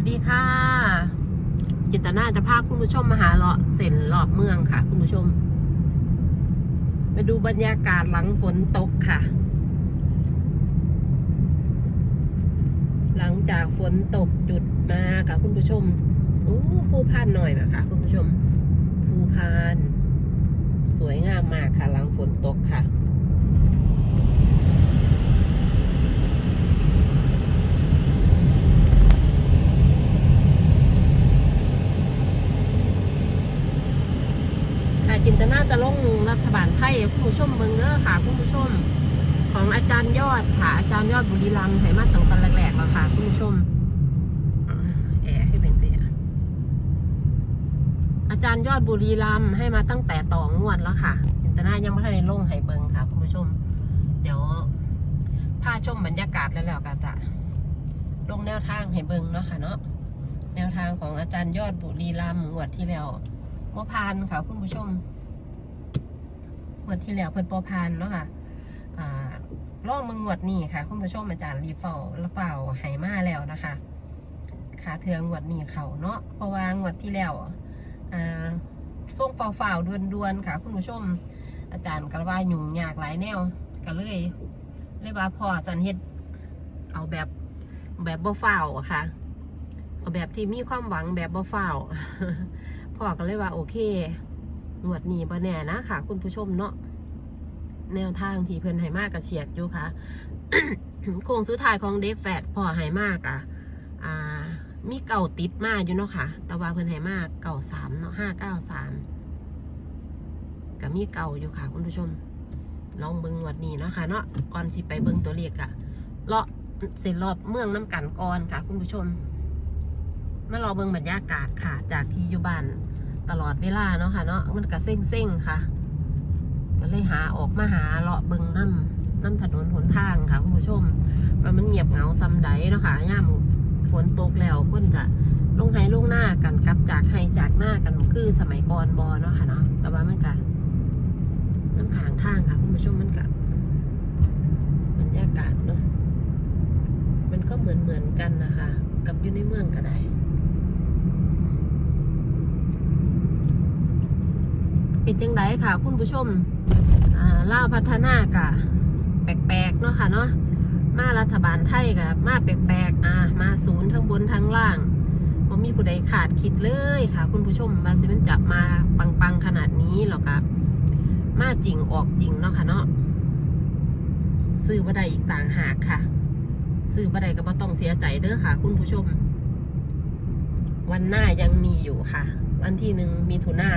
วัสดีค่ะ จินตนาจะพาคุณผู้ชมมาหาเลาะเส้นรอบเมืองค่ะ คุณผู้ชมมาดูบรรยากาศหลังฝนตกค่ะ หลังจากฝนตกหยุดมาค่ะ คุณผู้ชมโอ้ภูพานหน่อยมาค่ะคุณผู้ชมภูพาน สวยงามมากค่ะ หลังฝนตกค่ะจินตนาจะลงรัฐบาลไทยให้ คุณผู้ชมเมืองเด้อค่ะคุณผู้ชม ของอาจารย์ยอดค่ะอาจารย์ยอดบุรีรัมย์ไถมาตั้งแต่แรกๆแล้วค่ะคุณผู้ชมแอร์ให้เป็นเสียอาจารย์ยอดบุรีรัมย์ให้มาตั้งแต่ต่องวดแล้วค่ะจินตนายังไม่ทันได้ลงให้เบิงค่ะคุณผู้ชม เดี๋ยวพาชมบรรยากาศแล้วแล้วก็จะลงแนวทางให้เบิงเนาะค่ะเนาะแนวทางของอาจารย์ยอดบุรีรัมย์งวดที่แล้วปอพานค่ะคุณผู้ชม งวดที่แล้วเพิ่นปอพานเนาะค่ะอ่าล่องมึงงวดนี้ค่ะ คุณผู้ชมอาจารย์รีเฝ้าแล้วเป่าไหมาแล้วนะคะขาเทืองงวดนี้เขาเนาะเพราะว่างวดที่แล้วอ่าส่งเฝ้าๆด่วนๆค่ะ คุณผู้ชม อาจารย์ก็ว่ายุ่งยากหลายแนวก็เลยเลยว่าพอสันเฮ็ดเอาแบบแบบบ่เฝ้าค่ะเอาแบบที่มีความหวังแบบบ่เฝ้าพ่อก็เลยว่าโอเค งวดนี้บ่แน่นะค่ะ คุณผู้ชมเนาะแนวทางที่เพิ่นให้มากกระเฉียดอยู่ค่ะโค้งสุดท้ายของเด็กแฝดพ่อให้มากอะอ่า มีเก่าติดมากอยู่เนาะค่ะ แต่ว่าเพิ่นให้มากเก่าสามเนาะห้าเก้าสามก็มีเก่าอยู่ค่ะ คุณผู้ชม ลองเบิ่งงวดนี้เนาะค่ะเนาะก่อนสิไปเบิ่งตัวเลขอะเลาะเสร็จรอบเมืองน้ำกันก่อนค่ะ คุณผู้ชมมารอเบิ่งบรรยากาศค่ะ จากที่อยู่บ้าน ตลอดเวลาเนาะค่ะเนาะมันก็เซ็งๆค่ะ ก็เลยหาออกมาหาเลาะเบิงน้ำน้ำถนนหนทางค่ะคุณผู้ชมว่ามันเงียบเหงาซ้ำใดเนาะค่ะย่ามฝนตกแล้วเพิ่นจะลงไห้ลงหน้ากันกลับจากไห้จากหน้ากันคือสมัยก่อนบอเนาะค่ะเนาะแต่ว่ามันก็น้ำขางทางค่ะคุณผู้ชมมันก็บรรยากาศเนาะมันก็เหมือนเหมือนกันนะคะ กับอยู่ในเมืองก็ได้ เป็นจังไดค่ะ คุณผู้ชมล่าพัฒนากะแปลกๆเนาะค่ะเนาะมารัฐบาลไทยกะมาแปลกๆอ่ามาศูนย์ทั้งบนทั้งล่างบ่มีผู้ใดขาดคิดเลยค่ะ คุณผู้ชมมาสิมันจับมาปังๆขนาดนี้หรอกะมาจริงออกจริงเนาะค่ะเนาะซื้อบ่ได้อีกต่างหากค่ะซื้อบ่ได้ก็บ่ต้องเสียใจเด้อค่ะ คุณผู้ชม วันหน้ายังมีอยู่ค่ะ วันที่หนึ่งมีถุนา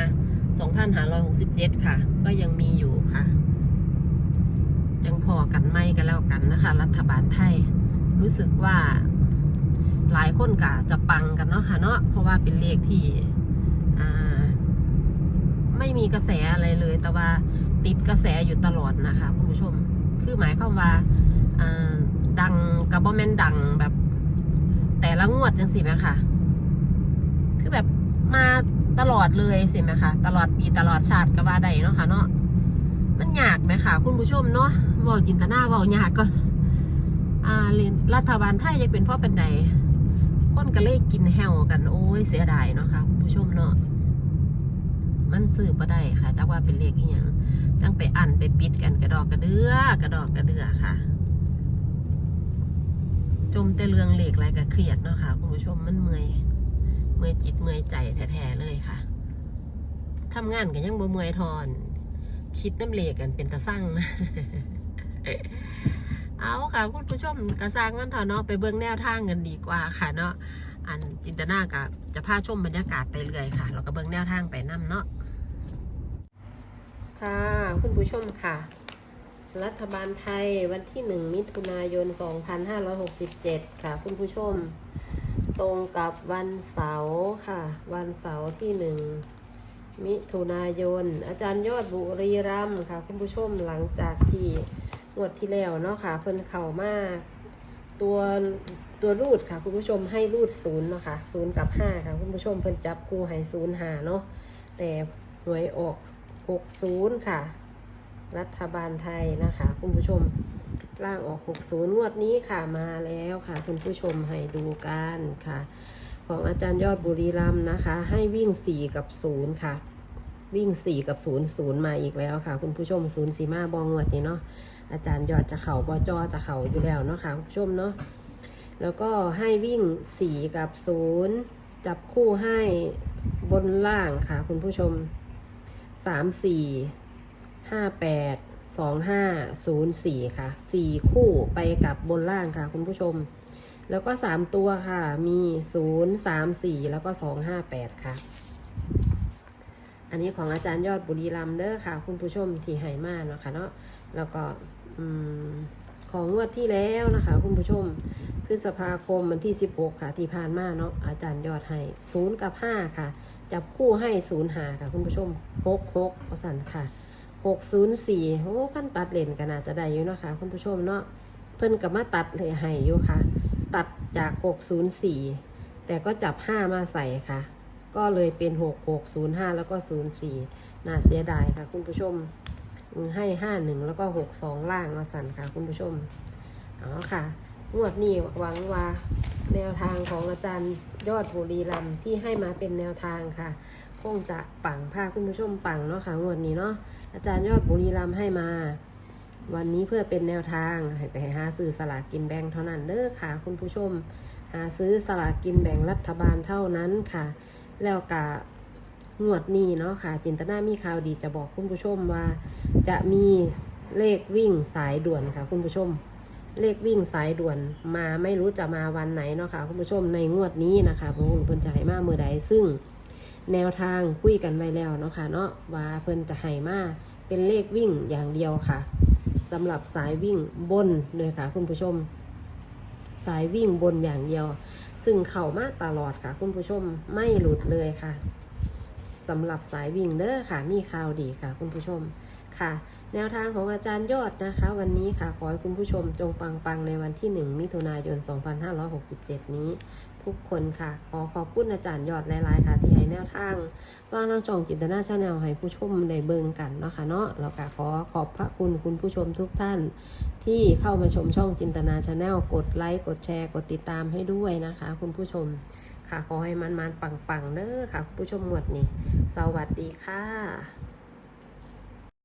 2567 ค่ะ ก็ยังมีอยู่ค่ะ ยังพอกันไม่กันแล้วกันนะคะ รัฐบาลไทย รู้สึกว่าหลายคนกะจะปังกันเนาะค่ะเนาะเพราะว่าเป็นเลขที่ไม่มีกระแสอะไรเลย แต่ว่าติดกระแสอยู่ตลอดนะคะคุณผู้ชม คือหมายความว่าดังกับบอมเมนดังแบบ แต่ละงวดจังสิไหมค่ะ ตลอดเลยสิไหมคะตลอดปีตลอดชาติก็ว่าได้เนาะค่ะเนาะมันยากไหมค่ะ คุณผู้ชมเนาะว่าจินตนาว่ายากก็อ่ารัฐบาลไทยจะเป็นเพ่อเป็นใดคนก็เลยกินแฮวกันโอ้ยเสียดายเนาะค่ะคุณผู้ชมเนาะมันสืบมาได้ค่ะจากว่าเป็นเลขอีหยังตั้งไปอันไปปิดกันกระดอกกระเดือกระดอกกระเดือค่ะ จมแต่เรื่องเลขอะไรก็เครียดเนาะค่ะคุณผู้ชม อยจิตเมื่อยใจแท้ๆเลยค่ะทำงานกันยังบ่เมื่อยทอน คิดน้ำเลกันเป็นตะสั่งเอาค่ะคุณผู้ชมกระซังมันเถอะเนาะไปเบิ่งแนวทางกันดีกว่าค่ะเนาะอันจินตนากับจะพาชมบรรยากาศไปเรื่อยค่ะแล้วก็เบิ่งแนวทางไปนํเนาะค่ะคุณผู้ชมค่ะ รัฐบาลไทยวันที่ 1 มิถุนายน 2567 ค่ะ คุณผู้ชม ตรงกับวันเสาร์ค่ะ วันเสาร์ที่หนึ่งมิถุนายน อาจารย์ยอดบุรีรัมย์ค่ะ คุณผู้ชมหลังจากที่งวดที่แล้วเนาะค่ะ เพิ่นเข่ามาก ตัวตัวรูดค่ะ คุณผู้ชมให้รูดศูนย์เนาะค่ะศูนย์กับห้าค่ะ คุณผู้ชมเพิ่นจับคู่ให้ศูนย์หาเนาะแต่หวยออกหกศูนย์ค่ะ รัฐบาลไทยนะคะ คุณผู้ชม ล่างออก 60 งวดนี้ค่ะมาแล้วค่ะคุณผู้ชมให้ดูกันค่ะ ของอาจารย์ยอดบุรีรัมนะคะ ให้วิ่ง 4 กับ 0 ค่ะ วิ่ง 4 กับ 0 0 มาอีกแล้วค่ะ คุณผู้ชม0ูนย์สีมาบองงวดนี้เนาะอาจารย์ยอดจะเข่าบอจอจะเข่าอยู่แล้วเนาะค่ะคุณผู้ชมเนาะแล้วก็ให้วิ่ง 4 กับ 0 จับคู่ให้บนล่างค่ะ คุณผู้ชม 3 4 5 8 2 5 0 4 ค่ะ 4 คู่ไปกับบนล่างค่ะ คุณผู้ชม แล้วก็ 3 ตัวค่ะ มี 0 3 4 แล้วก็ 2 5 8 ค่ะ อันนี้ของอาจารย์ยอดบุรีรัมเด้อค่ะ คุณผู้ชมที่ให้มาเนาะค่ะเนาะ แล้วก็ของงวดที่แล้วนะคะ คุณผู้ชม พฤษภาคมวันที่ 16 ค่ะ ที่ผ่านมาเนาะอาจารย์ยอดให้0กับ 5 ค่ะ จับคู่ให้0หาค่ะ คุณผู้ชม6 6เอาสั่นค่ะ 604โอ้ขั้นตัดเลนกันอาจะได้อยู่เนาะค่ะคุณผู้ชมเนาะเพิ่นกับมาตัดเลยให้อยู่ค่ะ ตัดจาก604แต่ก็จับ5มาใส่ค่ะ ก็เลยเป็น6605แล้วก็04น่าเสียดายค่ะ คุณผู้ชมอืมให้51แล้วก็62ล่างมาสั่นค่ะ คุณผู้ชมเอค่ะงวดนี้หวังว่าแนวทางของอาจารย์ยอดบุรีรัมที่ให้มาเป็นแนวทางค่ะ คงจะปังพาคุณผู้ชมปังเนาะค่ะงวดนี้เนาะอาจารย์ยอดบุรีรัมให้มา วันนี้เพื่อเป็นแนวทางให้ไปหาซื้อสลากกินแบ่งเท่านั้นเด้อค่ะ คุณผู้ชม หาซื้อสลากกินแบ่งรัฐบาลเท่านั้นค่ะ แล้วกะงวดนี้เนาะค่ะ จินตนามีข่าวดีจะบอกคุณผู้ชมว่า จะมีเลขวิ่งสายด่วนค่ะ คุณผู้ชม เลขวิ่งสายด่วนมาไม่รู้จะมาวันไหนเนาะค่ะ คุณผู้ชมในงวดนี้นะคะผมเพิ่นจะให้มาเมื่อใดซึ่ง แนวทางคุยกันไว้แล้วเนาะค่ะเนาะว่าเพิ่นจะให้มาเป็นเลขวิ่งอย่างเดียวค่ะสำหรับสายวิ่งบนเลยค่ะคุณผู้ชม สายวิ่งบนอย่างเดียว ซึ่งเข่ามาตลอดค่ะ คุณผู้ชมไม่หลุดเลยค่ะสำหรับสายวิ่งเด้อค่ะมีข่าวดีค่ะ คุณผู้ชม ค่ะ แนวทางของอาจารย์ยอดนะคะ วันนี้ค่ะ ขอให้คุณผู้ชมจงปังๆ ในวันที่ 1 มิถุนายน 2567 นี้ ทุกคนค่ะ ขอขอบคุณอาจารย์ยอดหลายๆค่ะ ที่ให้แนวทางว่างน้องจองจินตนาชาแนลให้ผู้ชมได้เบิ่งกันเนาะค่ะเนาะแล้วก็ขอขอบพระคุณคุณผู้ชมทุกท่าน ที่เข้ามาชมช่องจินตนาชาแนลกดไลค์กดแชร์กดติดตามให้ด้วยนะคะ คุณผู้ชมค่ะขอให้มันๆปังๆเด้อค่ะ คุณผู้ชมหมวดนี้สวัสดีค่ะ